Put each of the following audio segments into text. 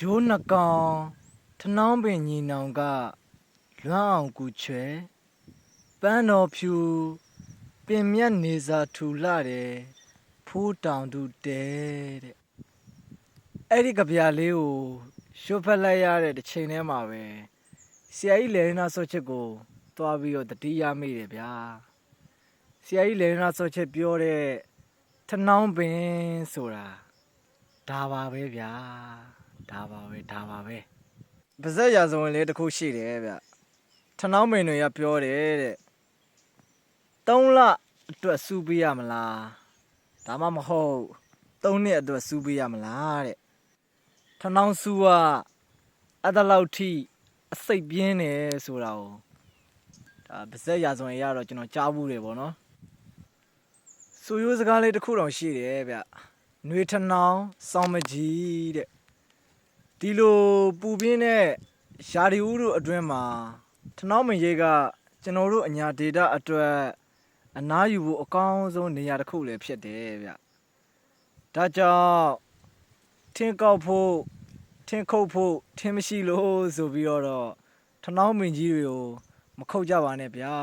ဂျိုးနှကောင်ထနောင်းပင်ညီနောင်ကလွမ်းအောင်ကူချဲပန်းတော်ဖြူပင်မြတ်နေစာထူလာတယ်ဖိုးတောင်တူတဲတဲ့အဲ့ဒီကဗျာလေးကိုရှုပ်ဖက်လိုက်ရတဲ့တစ်ချိန်တည်းမှာပဲဆရာကြီးလေနာဆော့ချစ်ကိုတွားပြီးတော့တတိယမိတယ်ဗျာဆရာကြီးလေနာဆော့ချစ်ပြောတဲ့ထနောင်းပင်ဆိုတာဒါပါပဲဗျာ ဒါပါပဲဒါပါပဲပါဇက်ရာဇဝင်လေးတစ်ခုရှိတယ်ဗျထနောင်းမင်းတွေကပြောတယ်တဲ့3လအတွက်စူးပေးရမလားဒါမှမဟုတ်3နှစ်အတွက်စူးပေးရမလားတဲ့ထနောင်းစူးကအတလောက်ထိအစိတ်ပြင်းတယ်ဆိုတာကိုဒါပါဇက်ရာဇဝင်ရတော့ကျွန်တော်ကြားဘူးတယ်ဗောနော်စူရိုးစကားလေးတစ်ခုတောင်ရှိတယ်ဗျຫນွေထနောင်းစောင်းမကြီးတဲ့ ဒီလိုပူပြင်းတဲ့ယာဒီဦးတို့အတွင်းမှာထနောင်းမင်ရေးကကျွန်တော်တို့အညာဒေတာအတွက်အနားယူဖို့အကောင်းဆုံးနေရာတစ်ခုလည်းဖြစ်တယ်ဗျ။ဒါကြောင့်ထင်းကောက်ဖို့ထင်းခုတ်ဖို့ထင်းမရှိလို့ဆိုပြီးတော့ထနောင်းမင်ကြီးတွေကိုမခုတ်ကြပါနဲ့ဗျာ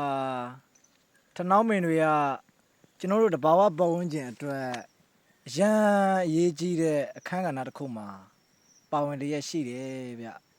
။ထနောင်းမင်တွေကကျွန်တော်တို့တဘာဝပတ်ဝန်းကျင်အတွက်အရန်အရေးကြီးတဲ့အခန်းကဏ္ဍတစ်ခုမှာ ပါဝင်တရက်ရှိတယ်ဗျ